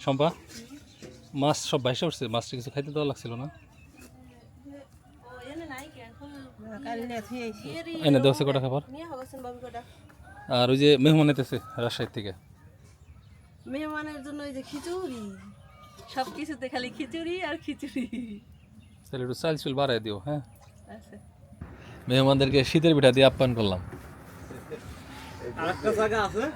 শম্পা মাছ সব বাইসে উঠছে মাছটা কিছু খাইতে দেওয়া লাগছিল না? এনে দেওয়া কটা খাবার? আর ওই যে মেহমান এতেছে রাজশাহীর থেকে। মেহমানের জন্য ওই যে খিচুড়ি। সব কিছুতে খালি খিচুড়ি আর খিচুড়ি। তাহলে একটু চাল চুল বাড়াই দিও হ্যাঁ? আছে মেহমানদেরকে শীতের পিঠা দিয়ে আপ্যায়ন করলাম।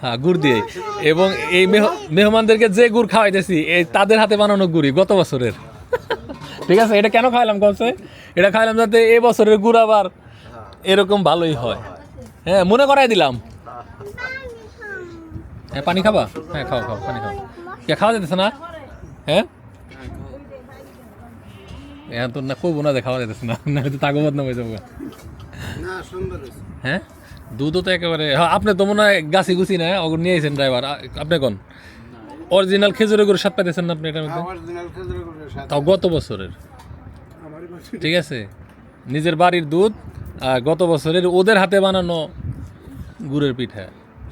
হ্যাঁ গুড় দিয়ে। এবং এই মেহ- মেহমানদেরকে যে গুড় খাওয়াইতেছি এই তাদের হাতে বানানো গুড়ি গত বছরের। ঠিক আছে এটা কেন খাইলাম কমসে এটা খাইলাম যাতে এই বছরের গুড় আবার এরকম ভালোই হয়। হ্যাঁ মনে করাই দিলাম। হ্যাঁ পানি খাবা? হ্যাঁ খাও খাও পানি খাও। কে খাওয়া যেতেছে না? হ্যাঁ? হ্যাঁ তো না কইবো না যে খাওয়া যেতেছে না না হয়তো তাগো বদনাম হয়ে যাব। না হ্যাঁ? দুধও তো একেবারে হ্যাঁ আপনি তো মনে হয় গাছি গুছি না? অগর নিয়ে আইছেন ড্রাইভার আপনি কোন? অরিজিনাল খেজুরের গুড় স্বাদ পাইতেছেন না আপনি এটার মধ্যে? সাথে তাও গত বছরের। ঠিক আছে। নিজের বাড়ির দুধ আর গত বছরের ওদের হাতে বানানো গুড়ের পিঠা।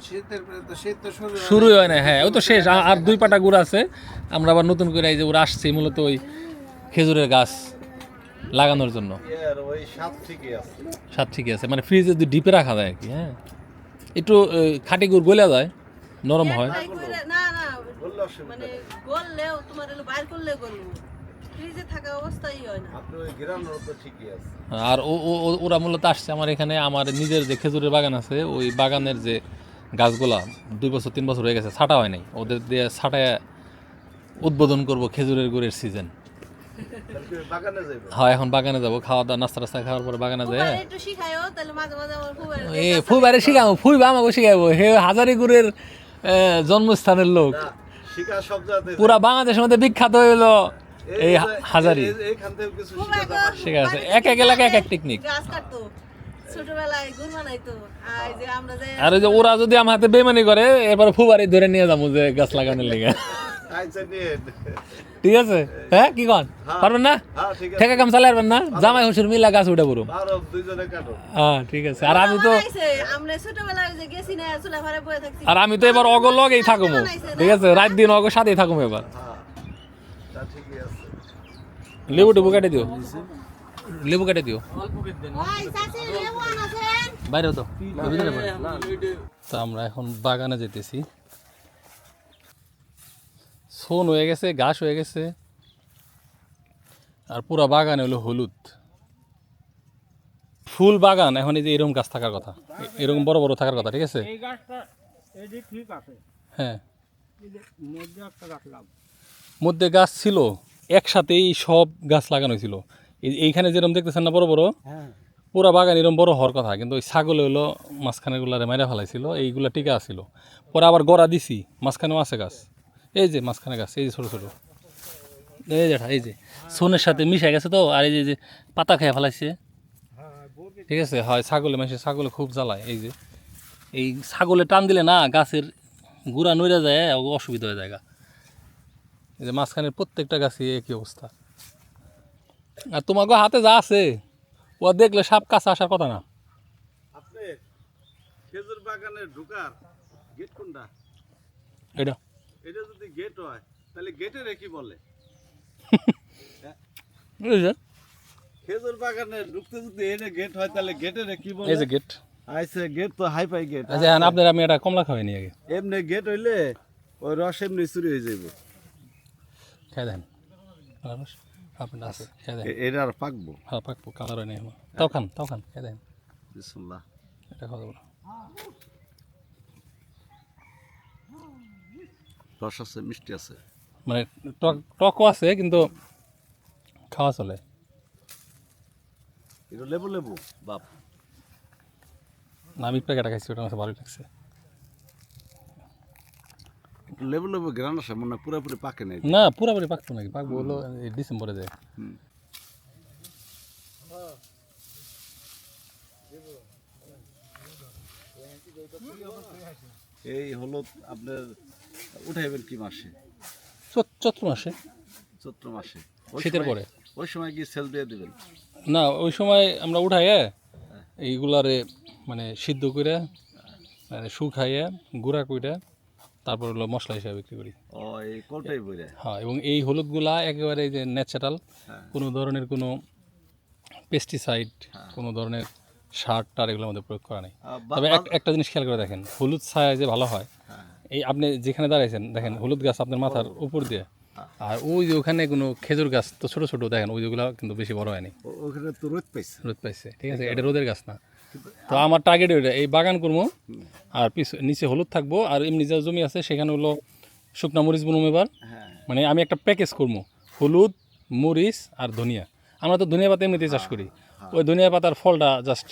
শুরু হয়। শুরুই হয় না হ্যাঁ ও তো শেষ। আর দুই পাটা গুড় আছে। আমরা আবার নতুন করে এই যে ওরা আসছে মূলত ওই খেজুরের গাছ। লাগানোর জন্য? ওই স্বাদ ঠিকই আছে। স্বাদ ঠিকই আছে। মানে ফ্রিজে যদি ডিপে রাখা যায় আর কি হ্যাঁ? একটু খাটি গুড় গলে যায় নরম হয়। মানে হয় আর ও ও- ও- ওরা মূলত আসছে আমার এখানে আমার নিজের যে খেজুরের বাগান আছে ওই বাগানের যে গাছগুলা দুই বছর তিন বছর হয়ে গেছে ছাটা হয় নাই। ওদের দিয়ে ছাটায় উদ্বোধন করব খেজুরের গুড়ের সিজন তাহলে কি ওই বাগানে যাইবে হ্যাঁ এখন বাগানে যাব খাওয়া দাওয়া নাস্তা রাস্তা খাওয়ার পরে বাগানে যায় ফুবারে একটু শিখায়ও তাহলে মাঝে মাঝে আমার ফুবারে এ ফুইবারে শিখাবো ফুইবা আমাকে শিখাবো হে জন্মস্থানের লোক। পুরা বাংলাদেশের মধ্যে বিখ্যাত হইল এই হাজারি। ঠিক আছে। এক এক এলাকায় এক এক টেকনিক আর এই যে আমরা যে আর ওই যে ওরা যদি আমার হাতে বেমানি করে এবার ফুবারি ধরে নিয়ে যাব যে গাছ লাগানোর লেগে। ঠিক আছে? হ্যাঁ কি কন? পারবেন না? হ্যাঁ ঠেকা কাম চালাই পারবেন না? জামাই হুসুর মিলা গাছ উঠে কাটো। হ্যাঁ ঠিক আছে। আর আমি তো আর আমি তো এবার অগ লগেই থাকুমো। ঠিক আছে রাত দিন অগ সাথেই থাকুম এবার। হ্যাঁ তা ঠিকই আছে। লেবু টেবু কেটে দিও। লেবু কেটে দিও। তো বাইরে। তো আমরা এখন বাগানে যেতেছি। সোন হয়ে গেছে ঘাস হয়ে গেছে। আর পুরা বাগানে হলো হলুদ। ফুল বাগান এখন এই যে এরকম গাছ থাকার কথা। এরকম বড় বড় থাকার কথা ঠিক আছে? হ্যাঁ। মধ্যে গাছ ছিল একসাথেই সব গাছ লাগানো হয়েছিল। এইখানে যেরকম দেখতেছেন না বড় বড়? হ্যাঁ। পুরা বাগান এরকম বড় হওয়ার কথা কিন্তু ওই ছাগল হলো মাঝখানে গুলারে মাইরা ফেলাইছিল এইগুলা টিকা আছিল। পরে আবার গড়া দিছি মাঝখানেও আছে গাছ। এই যে মাঝখানে গাছ এই যে ছোটো ছোটো। এই যে এই যে। সোনের সাথে মিশে গেছে তো আর এই যে- পাতা খেয়ে ফেলাইছে। ঠিক আছে? হয় ছাগলে মাসে ছাগলে খুব জ্বালায় এই যে। এই ছাগলে টান দিলে না গাছের গুড়া নইরা যায় অসুবিধা হয়ে যায় গা। এই যে মাঝখানের প্রত্যেকটা গাছই একই অবস্থা। আর তোমাকে হাতে যা আছে ও দেখলে সাপ কাছে আসার কথা না। খেজুর বাগানে ঢুকার গেট কোনটা? এটা। এটা যদি গেট হয় তাহলে গেটের কি বলে? খেজুর বাগানে ঢুকতে যদি এটা গেট হয় তাহলে গেটের কি বলে? এই যে গেট আইসে গেট তো হাই ফাই গেট আচ্ছা। আপনার আমি এটা কমলা খাওয়াই নি আগে। এমনি গেট হইলে ওই রস এমনি চুরি হয়ে যাবে খেয়ে দেন। এটা আর পাকবো। হ্যাঁ পাকবো কালার হয় নাই। তাও খান তাও খান খেয়ে দেন। বিসমুল্লাহ। এটা খাওয়া যাব না। রস আছে মিষ্টি আছে। মানে টক টকও আছে কিন্তু খাওয়া চলে। এটা লেবু লেবু বাপ। না আমি প্যাকেটটা খাইছি ওটা আমার ভালোই লাগছে। লেবু লেবু গ্রান মনে পুরোপুরি পাকে নাই। না পুরোপুরি পাকবো নাকি? পাকবো হলো ডিসেম্বরে যায়। এই হলো আপনার উঠাইবেন কি মাসে? চৈত্র মাসে। চৈত্র মাসে। শীতের পরে। ওই সময় সেল দিয়ে দিবেন? না ওই সময় আমরা উঠাই এইগুলারে মানে সিদ্ধ করে মানে শুকাইয়া গুঁড়া কইরা তারপর হলো মশলা হিসাবে বিক্রি করি। ও এই কোটাই বইরে? হ্যাঁ এবং এই হলুদগুলা একেবারে যে ন্যাচারাল হ্যাঁ। কোনো ধরনের কোনো পেস্টিসাইড কোনো ধরনের সার টার এগুলোর মধ্যে প্রয়োগ করা নেই। তবে একটা জিনিস খেয়াল করে দেখেন হলুদ ছায়া যে ভালো হয় হ্যাঁ। এই আপনি যেখানে দাঁড়াইছেন দেখেন হলুদ গাছ আপনার মাথার উপর দিয়ে। আর ওই যে ওখানে কোনো খেজুর গাছ তো ছোট ছোট দেখেন ওই যেগুলো কিন্তু বেশি বড় হয়নি। ওখানে তো রোদ পাইছে। রোদ পাইছে ঠিক আছে? এটা রোদের গাছ না। তো আমার টার্গেট ওইটা এই বাগান করব আর পিছ নিচে হলুদ থাকব আর এমনি যা জমি আছে সেখানে হলো শুকনা মরিচ বুনবো এবার। হ্যাঁ। মানে আমি একটা প্যাকেজ করব হলুদ মরিচ আর ধনিয়া। আমরা তো ধনিয়া পাতা এমনিতেই চাষ করি। ওই ধনিয়া পাতার ফলটা জাস্ট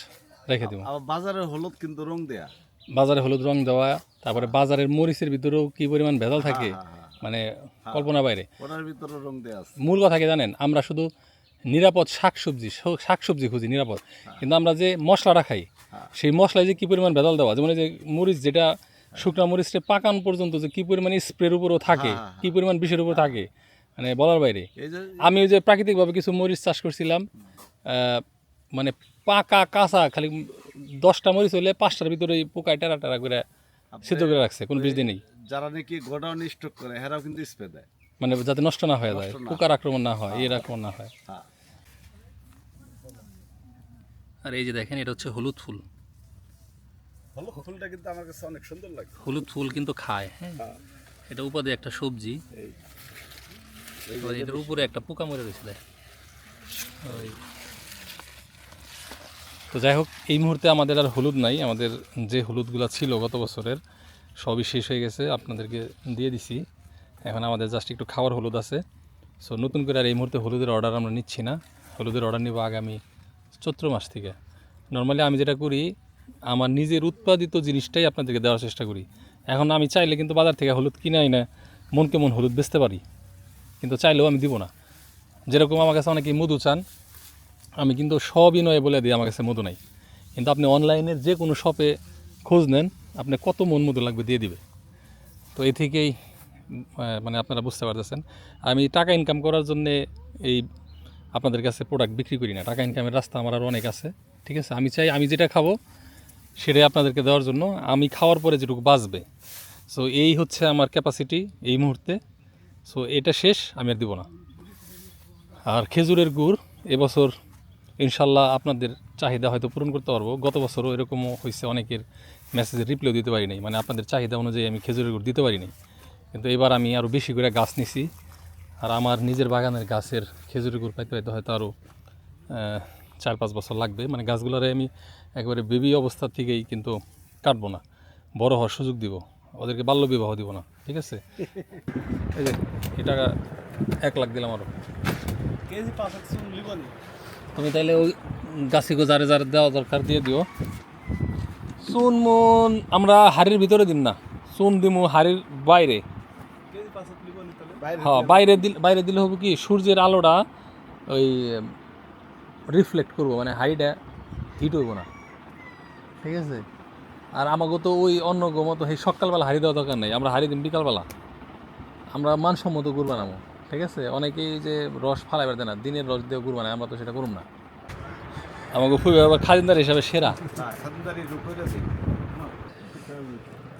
রেখে দেবো। বাজারের হলুদ কিন্তু রং দেয়া। বাজারে হলুদ রং দেওয়া তারপরে বাজারের মরিচের ভিতরেও কি পরিমাণ ভেজাল থাকে? মানে কল্পনা বাইরে। ওটার ভিতরে রং দেয়া আছে। মূল কথা কি জানেন? আমরা শুধু নিরাপদ শাকসবজি শাকসবজি খুঁজি নিরাপদ। কিন্তু আমরা যে মশলাটা খাই সেই মশলায় যে কী পরিমাণ ভেজাল দেওয়া যেমন যে মরিচ যেটা শুকনা মরিচটা পাকান পর্যন্ত যে কী পরিমাণ স্প্রের উপরও থাকে কী পরিমাণ বিষের উপর থাকে মানে বলার বাইরে। আমি ওই যে প্রাকৃতিকভাবে কিছু মরিচ চাষ করছিলাম মানে পাকা কাঁচা খালি দশটা মরিচ হলে পাঁচটার ভিতরে পোকায় টেরা টেরা করে সিদ্ধ করে রাখছে কোনো বীজ নেই। যারা নাকি গোডাউন স্টক করে হেরাও কিন্তু স্প্রে দেয়। মানে যাতে নষ্ট না হয়ে যায় পোকার আক্রমণ না হয় এর আক্রমণ না হয়। হ্যাঁ। আর এই যে দেখেন এটা হচ্ছে হলুদ ফুল। হলুদ ফুলটা কিন্তু আমার কাছে অনেক সুন্দর লাগে। হলুদ ফুল কিন্তু খায় হ্যাঁ। এটা উপাদে একটা সবজি এটার উপরে একটা পোকা মরে রয়েছে দেখ। ওই তো যাই হোক, এই মুহূর্তে আমাদের আর হলুদ নাই। আমাদের যে হলুদগুলো ছিল গত বছরের, সবই শেষ হয়ে গেছে। আপনাদেরকে দিয়ে দিছি। এখন আমাদের জাস্ট একটু খাওয়ার হলুদ আছে। সো নতুন করে আর এই মুহূর্তে হলুদের অর্ডার আমরা নিচ্ছি না। হলুদের অর্ডার নিব আগামী চৈত্র মাস থেকে। নর্মালি আমি যেটা করি, আমার নিজের উৎপাদিত জিনিসটাই আপনাদেরকে দেওয়ার চেষ্টা করি। এখন আমি চাইলে কিন্তু বাজার থেকে হলুদ কিনাই না মনকে মন হলুদ বেচতে পারি। কিন্তু চাইলেও আমি দিব না। যেরকম আমার কাছে অনেকেই মধু চান আমি কিন্তু সবই নয় বলে দিই, আমার কাছে মধু নাই। কিন্তু আপনি অনলাইনের যে কোনো শপে খোঁজ নেন, আপনি কত মন মধু লাগবে দিয়ে দিবে। তো এ থেকেই মানে আপনারা বুঝতে পারতেছেন। আমি টাকা ইনকাম করার জন্যে এই আপনাদের কাছে প্রোডাক্ট বিক্রি করি না। টাকা ইনকামের রাস্তা আমার আরও অনেক আছে, ঠিক আছে? আমি চাই, আমি যেটা খাব, সেটাই আপনাদেরকে দেওয়ার জন্য। আমি খাওয়ার পরে যেটুকু বাঁচবে। সো এই হচ্ছে আমার ক্যাপাসিটি এই মুহূর্তে। সো এটা শেষ, আমি আর দিব না। আর খেজুরের গুড়, এবছর ইনশাল্লাহ আপনাদের চাহিদা হয়তো পূরণ করতে পারব। গত বছরও এরকমও হয়েছে, অনেকের মেসেজের রিপ্লাইও দিতে পারি নাই মানে আপনাদের চাহিদা অনুযায়ী আমি খেজুরের গুড় দিতে পারি নাই কিন্তু এবার আমি আরও বেশি করে গাছ নিছি। আর আমার নিজের বাগানের গাছের খেজুরের গুড় পাইতে পাইতে হয়তো আরও চার পাঁচ বছর লাগবে। মানে গাছগুলোরে আমি একেবারে বেবি অবস্থা থেকেই কিন্তু কাটবো না। বড় হওয়ার সুযোগ দিব। ওদেরকে বাল্য বিবাহ দিব না, ঠিক আছে? এই যে, এই টাকা এক লাখ দিলাম আরও কেজি পাঁচ তুমি তাইলে ওই গাছিগো যারে যারে দেওয়া দরকার দিয়ে দিও। চুন মুন আমরা হাড়ির ভিতরে দিন না। চুন দিমু হাড়ির বাইরে। তাহলে হ্যাঁ বাইরে দিল বাইরে দিলে হবে কি সূর্যের আলোটা ওই রিফ্লেক্ট করব মানে হাইটা হিট হইব না। ঠিক আছে? আর আমাকে তো ওই অন্য গো মতো সেই সকালবেলা হাড়ি দেওয়া দরকার নেই আমরা হাড়ি দিন বিকালবেলা। আমরা মানসম্মত গুড় বানাবো। ঠিক আছে? অনেকেই যে রস ফালাই বেড়াতে না দিনের রস দিয়ে গুড় বানায় আমরা তো সেটা করুম না। আমাকে খুবই আবার খাদিনদার হিসাবে সেরা।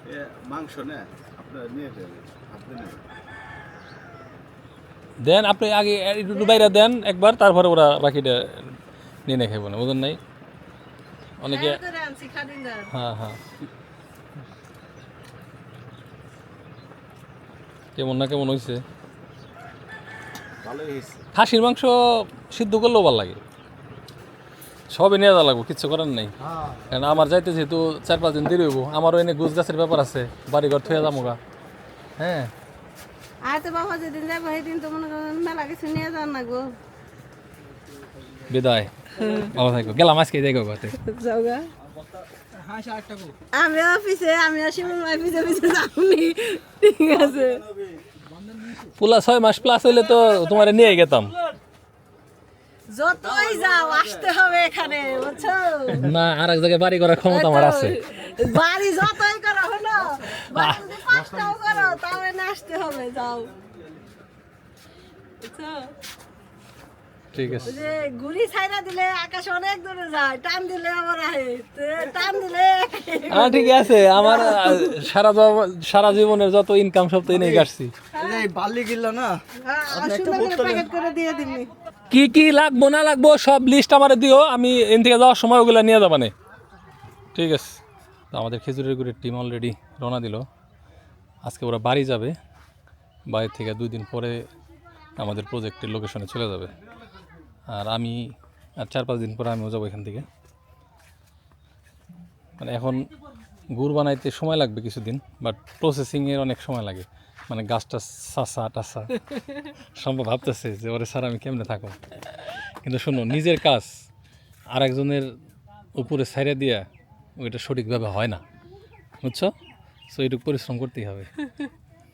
হ্যাঁ মাংস না দেন আপনি আগে একটু বাইরে দেন একবার তারপরে ওরা বাকিটা নিয়ে নিয়ে খাইব না বুঝলেন নাই? অনেকে হ্যাঁ হ্যাঁ হ্যাঁ। কেমন না কেমন হয়েছে খাসির মাংস সিদ্ধ করলেও ভালো লাগে। সবই নিয়ে যাওয়া লাগবো কিচ্ছু করার নেই। কারণ আমার যাইতে যেহেতু চার পাঁচ দিন দেরি হইব আমারও এনে গুছ গাছের ব্যাপার আছে বাড়ি ঘর থুয়ে যাব গা। হ্যাঁ। আর তো বাবা যেদিন যাব সেদিন তো মনে করেন মেলা কিছু নিয়ে যান না গো। বিদায়। ভালো থাকো। গেলাম আজকে যাই গো। ঘরে। যাওগা আমি অফিসে আমি শিমুল অফিসে অফিসে যাবনি ঠিক আছে। পুলা ছয় মাস প্লাস হইলে তো তোমার নিয়ে গেতাম। যতই যাও আসতে হবে এখানে বুঝছ? না আর এক জায়গায় বাড়ি করার ক্ষমতা আমার আছে। বাড়ি যতই করো হলো? পাঁচটাও করো তাও আসতে হবে যাও। বুঝছ? ঠিক আছে। ঘুড়ি ছাইরা দিলে আকাশ অনেক দূরে যায় টান দিলে আবার আহে। টান দিলে হ্যাঁ ঠিক আছে আমার সারা সারা জীবনের যত ইনকাম সব তো এনেই কাটছি। হ্যাঁ, প্যাকেট করে দিয়ে দিবি। কি কি লাগবো না লাগবো সব লিস্ট আমার দিও আমি এন থেকে যাওয়ার সময় ওগুলো নিয়ে যাবানে ঠিক আছে। তো আমাদের খেজুরের গুড়ের টিম অলরেডি রওনা দিল। আজকে ওরা বাড়ি যাবে বাড়ি থেকে দুই দিন পরে আমাদের প্রজেক্টের লোকেশনে চলে যাবে। আর আমি আর চার পাঁচ দিন পরে আমিও যাব এখান থেকে। মানে এখন গুড় বানাইতে সময় লাগবে কিছুদিন বাট প্রসেসিংয়ের অনেক সময় লাগে। মানে গাছটা সাসা টাসা। সম্ভব ভাবতেছে যে ওরে স্যার আমি কেমনে থাকো কিন্তু শোনো, নিজের কাজ আর একজনের উপরে সাইরে দিয়া ওইটা সঠিকভাবে হয় না। বুঝছ? সো এইটুকু পরিশ্রম করতেই হবে।